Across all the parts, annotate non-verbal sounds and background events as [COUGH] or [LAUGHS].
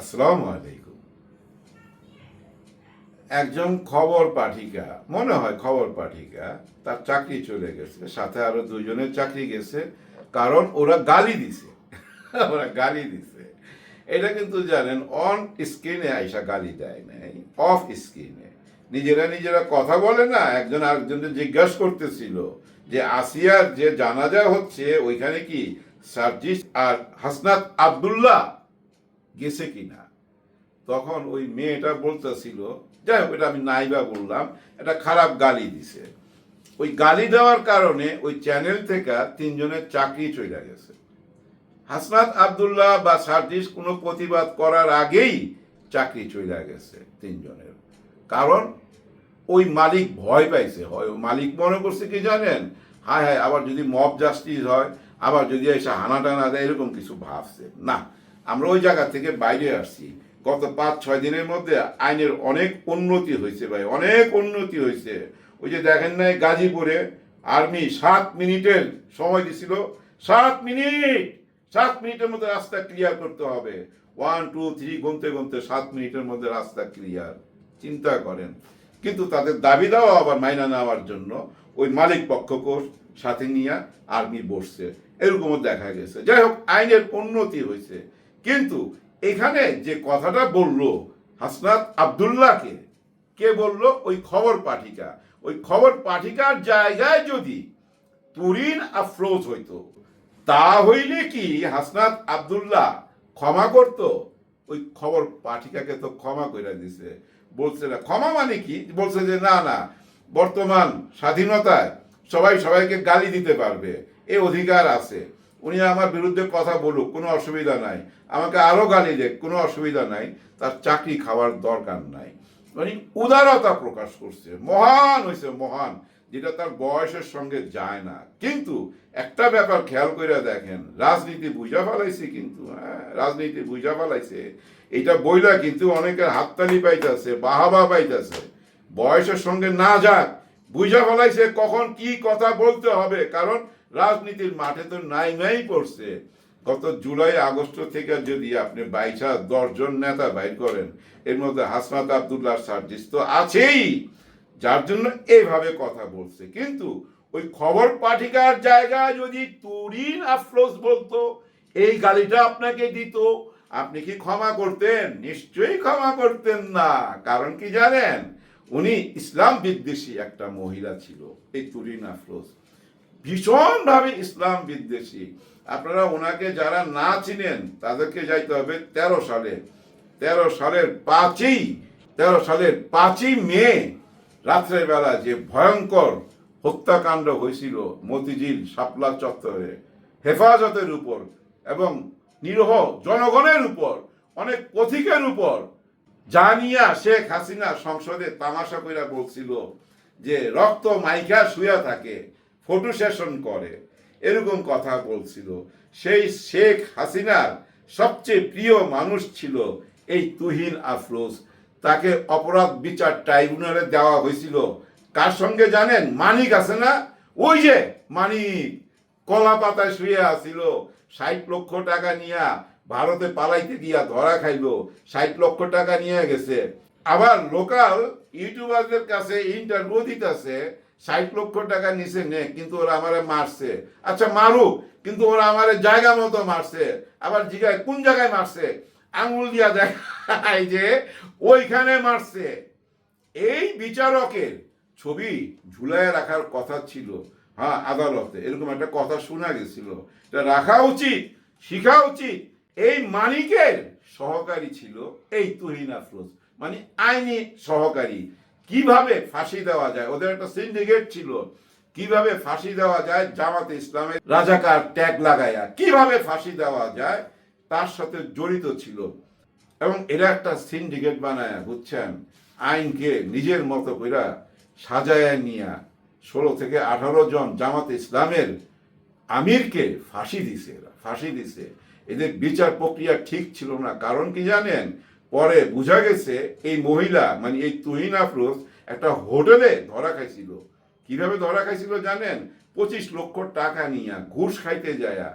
আসসালামু আলাইকুম। একজন খবর পাঠিকা, মনে হয় খবর পাঠিকা, তার চাকরি চলে গেছে, সাথে আরও দুজনের চাকরি গেছে, কারণ ওরা গালি দিছে। [LAUGHS] ওরা গালি দিছে। এটা কিন্তু জানেন অন স্ক্রিনে আইসা গালি দেয় নাই অফ স্ক্রিনে নিজেরা নিজেরা কথা বলে না, একজন আরেকজনকে জিজ্ঞাসা করতেছিল যে, আসিয়ার যে জানাজা হচ্ছে, ওইখানে কি সার্জিস আর হাসনাত আব্দুল্লাহ গেছে কিনা। তখন ওই মেয়েটা বলতেছিল, যাই হোক, এটা আমি নাইবা বললাম এটা খারাপ গালি দিছে। ওই গালি দেওয়ার কারণে ওই চ্যানেল থেকে তিনজনের চাকরি চলে গেছে। হাসনাত আব্দুল্লাহ বা সার্জিস কোনো প্রতিবাদ করার আগেই চাকরি চলে গেছে তিনজনের। কারণ ওই মালিক ভয় পাইছে, হয় মালিক মনে করছে কি জানেন? হায় হায়, আবার যদি মব জাস্টিস হয়, আবার যদি এসে হানা টানা দেয়, এরকম কিছু ভাবছে। না আমরা ওই জায়গা থেকে বাইরে আসছি। গত পাঁচ, ছয় দিনের মধ্যে আইনের অনেক উন্নতি হয়েছে ভাই, অনেক উন্নতি হয়েছে। ওই যে দেখেন নাই গাজীপুরে আর্মি সাত মিনিটের সময় দিছিল। সাত মিনিট! সাত মিনিটের মধ্যে রাস্তা ক্লিয়ার করতে হবে। ওয়ান টু থ্রি গুনতে গুনতে সাত মিনিটের মধ্যে রাস্তা ক্লিয়ার চিন্তা করেন। কিন্তু তাদের দাবি দেওয়া আবার মাইনা নেওয়ার জন্য ওই মালিক পক্ষকে সাথে নিয়ে আর্মি বসছে। এরকমও দেখা গেছে। যাই হোক, আইনের উন্নতি হয়েছে। কিন্তু এখানে যে কথাটা বলল হাসনাত আবদুল্লাহকে, কে বলল? ওই খবর পাঠিকা। ওই খবর পাঠিকার জায়গায় যদি তুরিন আফরোজ হইতো, তা হইলে কি হাসনাত আবদুল্লাহ ক্ষমা করত? ওই খবর পাঠিকাকে তো ক্ষমা করে দিছে। বলছে না, ক্ষমা মানে কি? বলছে যে, না না, বর্তমান স্বাধীনতায় সবাই সবাইকে গালি দিতে পারবে। এ অধিকার আছে। উনি আমার বিরুদ্ধে কথা বলুক, কোনো অসুবিধা নাই। আমাকে আরও গালি দেখ কোনো অসুবিধা নাই। তার চাকরি খাওয়ার দরকার নাই। মানে উদারতা প্রকাশ করছে, মহান হয়েছে মহান, যেটা তার বয়সের সঙ্গে যায় না। কিন্তু একটা ব্যাপার খেয়াল করে দেখেন, রাজনীতি বুঝা ফেলাইছে কিন্তু হ্যাঁ রাজনীতি বুঝা ফেলাইছে। এটা বইলা কিন্তু অনেকের হাততালি পাইতেছে, বাহাবা পাইতেছে। বয়সের সঙ্গে না যাক, বুঝা ফেলাইছে কখন কি কথা বলতে হবে, কারণ রাজনীতির মাঠে তো নাই নাই পড়ছে। গত জুলাই, আগস্ট থেকে যদি আপনি বাইশা দশজন নেতা বাইর করেন, এর মধ্যে হাসনাত আবদুল্লাহ সার্জিস তো আছেই, যার জন্য এইভাবে কথা বলছে। কিন্তু ওই খবর পাঠিকার জায়গায় যদি তুরিন আফরোজ বলতো, এই গালিটা আপনাকে দিত, আপনি কি ক্ষমা করতেন? নিশ্চয়ই ক্ষমা করতেন না। কারণ কি জানেন? উনি ইসলাম বিদ্বেষী একটা মহিলা ছিল, এই তুরিন আফরোজ। ভীষণভাবে ইসলাম বিদ্বেষী। আপনারা ওনাকে যারা না চিনেন, তাদেরকে যাইতে হবে তেরো সালে। তেরো সালের পাঁচই, তেরো সালের পাঁচই মে রাত্রের বেলা যে ভয়ঙ্কর হত্যাকাণ্ড হয়েছিল মতিঝিল শাপলা চত্বরে, হেফাজতের উপর এবং নিরহ জনগণের উপর, অনেক পথিকের উপর, জানিয়া শেখ হাসিনা সংসদে তামাশা কইরা বলছিল যে রক্ত মাইকা শুয়া থাকে। ফটো সেশন করে। এরকম কথা বলছিল। সেই শেখ হাসিনার সবচেয়ে প্রিয় মানুষ ছিল এই তুহিন আফরোজ। তাকে অপরাধ বিচার ট্রাইব্যুনালে দেওয়া হয়েছিল। কার সঙ্গে জানেন? মানিক আছে না? ওই যে মানিক। কলা পাতায় শুয়ে আসিল ষাট লক্ষ টাকা নিয়া ভারতে পালাইতে দিয়া ধরা খাইলো। ষাট লক্ষ টাকা নিয়ে গেছে। আবার লোকাল ইউটিউবারদের কাছে ইন্টারভিউ দিতেছে ষাট লক্ষ টাকা নিচে নে, কিন্তু ওরা আমারে মারছে। আচ্ছা মারুক, কিন্তু ওরা আমারে জায়গা মতো মারছে। আবার জিগায়, কোন জায়গায় মারছে? আঙুল দিয়া দেখায় যে ওইখানে মারছে। এই বিচারকের ছবি ঝুলায় রাখার কথা ছিল হ্যাঁ আদালতে। এরকম একটা কথা শোনা গেছিল। এটা রাখা উচিত, শিখা উচিত। এই মানিকের সহকারী ছিল এই তুহিন আফরোজ মানে আইনি সহকারী। কীভাবে ফাঁসি দেওয়া যায়? ওদের একটা সিন্ডিকেট ছিল। কীভাবে ফাঁসি দেওয়া যায়? জামাতে ইসলামের রাজাকার ট্যাগ লাগায়া। কীভাবে ফাঁসি দেওয়া যায়? তার সাথে জড়িত ছিল। এবং এরা একটা সিন্ডিকেট বানায়, বুঝছেন? আইনকে নিজের মতো কইরা সাজায় নিয়া ষোলো থেকে আঠারো জন জামাত ইসলামের আমিরকে ফাঁসি দিছে এরা, ফাঁসি দিছে। এদের বিচার প্রক্রিয়া ঠিক ছিল না। কারণ কি জানেন? পরে বোঝা গেছে এই মহিলা মানে এই তুহিন আফরোজ একটা হোটেলে ধরা খাইছিল। কীভাবে ধরা খাইছিল জানেন? পঁচিশ লক্ষ টাকা নিয়ে, ঘুষ খাইতে যায়া।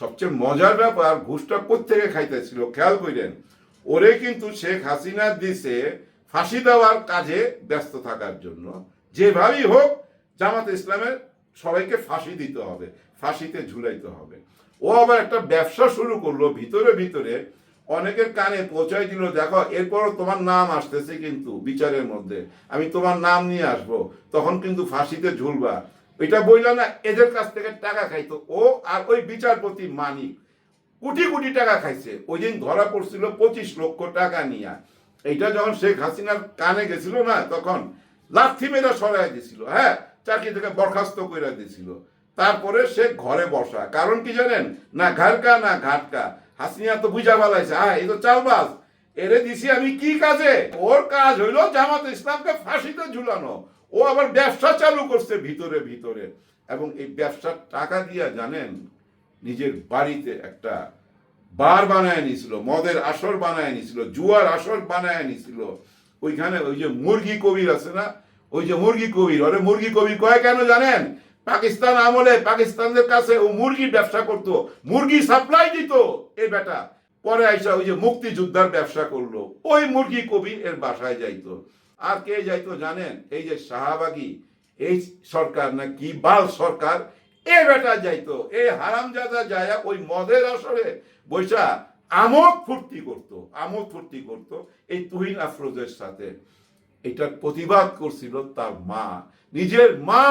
সবচেয়ে মজার ব্যাপার, ঘুষটা কোথেকে খাইতেছিল, খেয়াল করেন ওরে কিন্তু শেখ হাসিনা দিছে ফাঁসি দেওয়ার কাজে ব্যস্ত থাকার জন্য। যেভাবেই হোক, জামাত ইসলামের সবাইকে ফাঁসি দিতে হবে, ফাঁসিতে ঝুলাইতে হবে। ও আবার একটা ব্যবসা শুরু করল ভিতরে ভিতরে অনেকের কানে পৌঁছাই দিল, দেখো, এরপরও তোমার নাম আসতেছে কিন্তু বিচারের মধ্যে। আমি তোমার নাম নিয়ে আসব, তখন কিন্তু ফাঁসিতে ঝুলবা। এটা বইলা না, এদের কাছ থেকে টাকা খাইতো ও আর ওই বিচারপতি মানিক। কোটি কোটি টাকা খাইছে। ওই দিন ধরা পড়ছিল পঁচিশ লক্ষ টাকা নিয়ে। এইটা যখন শেখ হাসিনার কানে গেছিল না, তখন লাথি মেরা সরাই দিছিল হ্যাঁ চাকরি থেকে বরখাস্ত করে দিছিল। তারপরে সে ঘরে বসা। কারণ কি জানেন? না ঘাটকা না ঘাটকা। হাসিনা তো বুঝা ফেলাইছে হ্যাঁ এই তো চালবাস এরে দিছি আমি কি কাজে? ওর কাজ হইল জামাত ইসলামকে ফাঁসিতে ঝুলানো। ও আবার ব্যবসা চালু করছে ভিতরে ভিতরে। এবং এই ব্যবসার টাকা দিয়া, জানেন, নিজের বাড়িতে একটা বার বানায় নিছিল, মদের আসর বানায় নিছিল, জুয়ার আসর বানায় নিছিল। ওইখানে ওই যে মুরগি কবির আছে না? ওই যে মুরগি কবির, ওরে মুরগি কবির কয় কেন জানেন? পাকিস্তান আমলে পাকিস্তানদের কাছে ও মুরগির ব্যবসা করত। মুরগি সাপ্লাই দিত। এই বেটা পরে আইসা ওই যে মুক্তিযোদ্ধার ব্যবসা করল। ওই মুরগি কবির এর বাসায় যাইতো। আর কে যাইতো জানেন? এই যে শাহবাগী। এই সরকার না কি বাল সরকার? এ বেটা যাইতো। এই হারামজাদা যায় ওই মদের আসরে বৈশা আমোদ ফুর্তি করত। আমোদ ফুর্তি করত এই তুহিন আফরোজের সাথে। এটার প্রতিবাদ করছিল তার মা। নিজের মা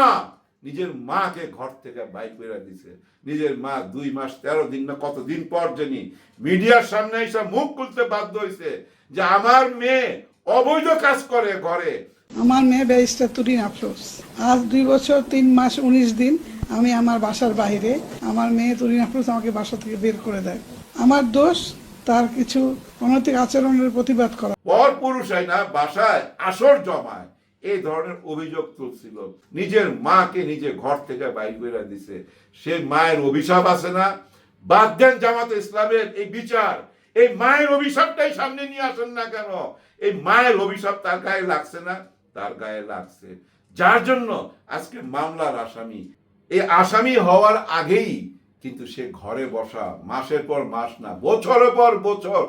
নিজের মাকে ঘর থেকে বাইক করে দিছে। নিজের মা দুই মাস তেরো দিন না কতদিন পর জানি মিডিয়ার সামনে এসে মুখ খুলতে বাধ্য হয়েছে যে আমার মেয়ে অবৈধ কাজ করে ঘরে। আমার মেয়ে ব্যারিস্টার তুরিন আফরোজ। আজ দুই বছর তিন মাস উনিশ দিন আমি আমার বাসার বাইরে। আমার মেয়ে তুরিন আফরোজ আমাকে বাসা থেকে বের করে দেয়। আমার দোষ তার কিছু অনৈতিক আচরণের প্রতিবাদ করা। পর পুরুষ হয় না বাসায় আসর জমায়। এই ধরনের অভিযোগ তুলছিল। নিজের মাকে নিজে ঘর থেকে বাইর করে দিছে। সে মায়ের অভিশাপ আছে না? বাদ দেন জামাতে ইসলামের এই বিচার। এই মায়ের অভিশাপটাই সামনে নিয়ে আসেন না কেন? এই মায়ের অভিশাপ তার গায়ে লাগছে না? তার গায়ে লাগছে। যার জন্য আজকে মামলার আসামি। এই আসামি হওয়ার আগেই কিন্তু সে ঘরে বসা মাসের পর মাস না, বছরের পর বছর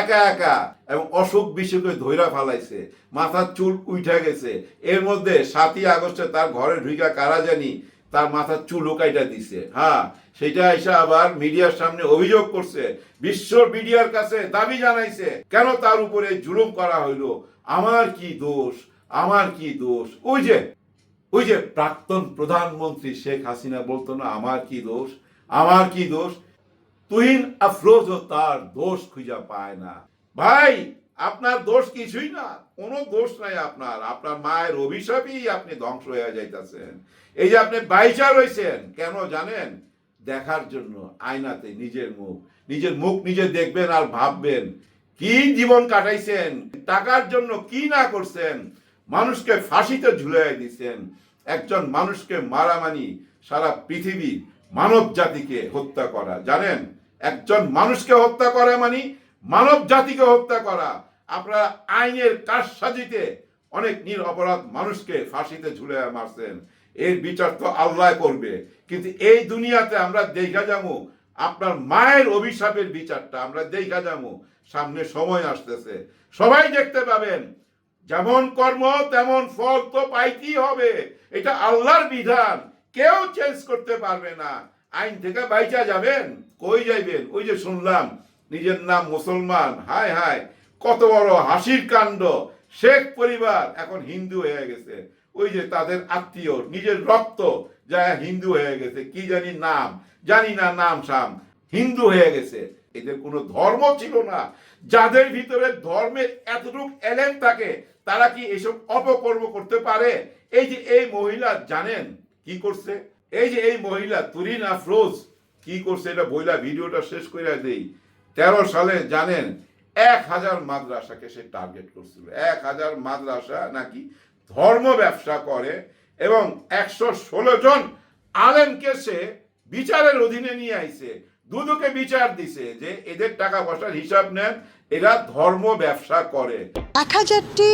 একা একা এবং অসুখ বিসুখে ধৈরা ফালাইছে, মাথার চুল উঠে গেছে। এর মধ্যে সাতই আগস্টে তার ঘরে ঢুকা কারা জানি তার মাথার চুল কাইটা দিছে। হ্যাঁ সেটা এসে আবার মিডিয়ার সামনে অভিযোগ করছে, বিশ্ব মিডিয়ার কাছে দাবি জানাইছে, কেন তার উপরে জুলুম করা হইল? আমার কি দোষ? আমার কি দোষ? ওই যে ওই যে প্রাক্তন প্রধানমন্ত্রী শেখ হাসিনা বলতো না, আমার কি দোষ? আমার কি দোষ? তুহিন আফরোজও তার দোষ খুঁজে পায় না। ভাই, আপনার দোষ কিছুই না। কোনো দোষ নাই আপনার। আপনার মায়ের অভিশাপেই আপনি ধ্বংস হয়ে যাইতেছেন। এই যে আপনি বাইচা রয়েছেন কেন জানেন? দেখার জন্য, আয়নাতে নিজের মুখ। নিজের মুখ নিজে দেখবেন আর ভাববেন, কি জীবন কাটাইছেন? টাকার জন্য কি না করছেন? মানুষকে ফাঁসিতে ঝুলাই দিছেন। একজন মানুষকে মারামানি সারা পৃথিবী মানব জাতিকে হত্যা করা, জানেন? একজন মানুষকে হত্যা করা মানে মানব জাতিকে হত্যা করা। আপনারা আইনের কাজ সাজিতে অনেক নির অপরাধ মানুষকে ফাঁসিতে ঝুলে মারছেন। এর বিচার তো আল্লাহ করবে। কিন্তু এই দুনিয়াতে আমরা দেখা যাব, আপনার মায়ের অভিশাপের বিচারটা আমরা দেখা যাব। সামনে সময় আসতেছে। সবাই দেখতে পাবেন, যেমন কর্ম, তেমন ফল তো পাইতেই হবে। এটা আল্লাহর বিধান। কেউ চেঞ্জ করতে পারবে না। আইন থেকে বাইচা যাবেন। কই যাইবেন? ওই যে শুনলাম, নিজের নাম মুসলমান। হায় হায়, কত বড় হাসির কাণ্ড। শেখ পরিবার এখন হিন্দু হয়ে গেছে। ওই যে তাদের আত্মীয়, নিজের রক্ত যা হিন্দু হয়ে গেছে। কি জানি নাম, জানি না নাম সাম, হিন্দু হয়ে গেছে। এদের কোনো ধর্ম ছিল না। যাদের ভিতরে ধর্মের এতটুক এলেন থাকে, তারা কি এসব অপকর্ম করতে পারে? এই যে এই মহিলা জানেন কি করছে? এই যে এই মহিলা, তুরিন আফরোজ, কি করছে এটা বইলা ভিডিওটা শেষ করে দেই। তেরো সালে জানেন, এক হাজার মাদ্রাসাকে সে টার্গেট করছিল। এক হাজার মাদ্রাসা নাকি ধর্ম ব্যবসা করে এবং একশো ষোলো জন আলেমকে সে বিচারের অধীনে নিয়ে আইছে। দুদুকে বিচার দিছে যে এদের টাকা পয়সার হিসাব নেন এরা ধর্ম ব্যবসা করে। এক হাজারটি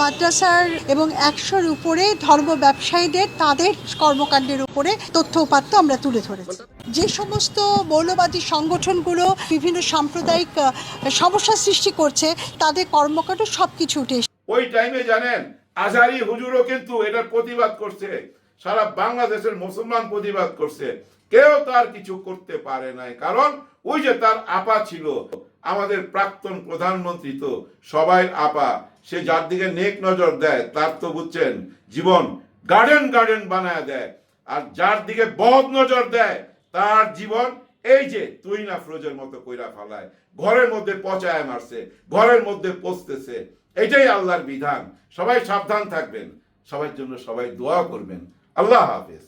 মাদ্রাসার এবং একশোর উপরে ধর্ম ব্যবসায়ীদের তাদের কর্মকাণ্ডের উপরে তথ্য উপাত্ত আমরা তুলে ধরেছি। যে সমস্ত মৌলবাদী সংগঠনগুলো বিভিন্ন সাম্প্রদায়িক সমস্যা সৃষ্টি করছে তাদের কর্মকাণ্ড সব কিছু উঠে ওই টাইমে জানেন আজারি হুজুরও কিন্তু এটার প্রতিবাদ করছে। সারা বাংলাদেশের মুসলমান প্রতিবাদ করছে। কেউ তার কিছু করতে পারে নাই। কারণ ওই যে তার আপা ছিল, আমাদের প্রাক্তন প্রধানমন্ত্রী তো, সবাই আপা। সে যার দিকে নেক নজর দেয়, তার তো বুঝছেন, জীবন গার্ডেন গার্ডেন বানায় দেয়। আর যার দিকে বদ নজর দেয়, তার জীবন এই যে তুই না ফ্রোজের মতো কইরা ফালায়। ঘরের মধ্যে পচায় মারছে, ঘরের মধ্যে পচতেছে। এটাই আল্লাহর বিধান। সবাই সাবধান থাকবেন। সবার জন্য সবাই দোয়া করবেন। আল্লাহ হাফেজ।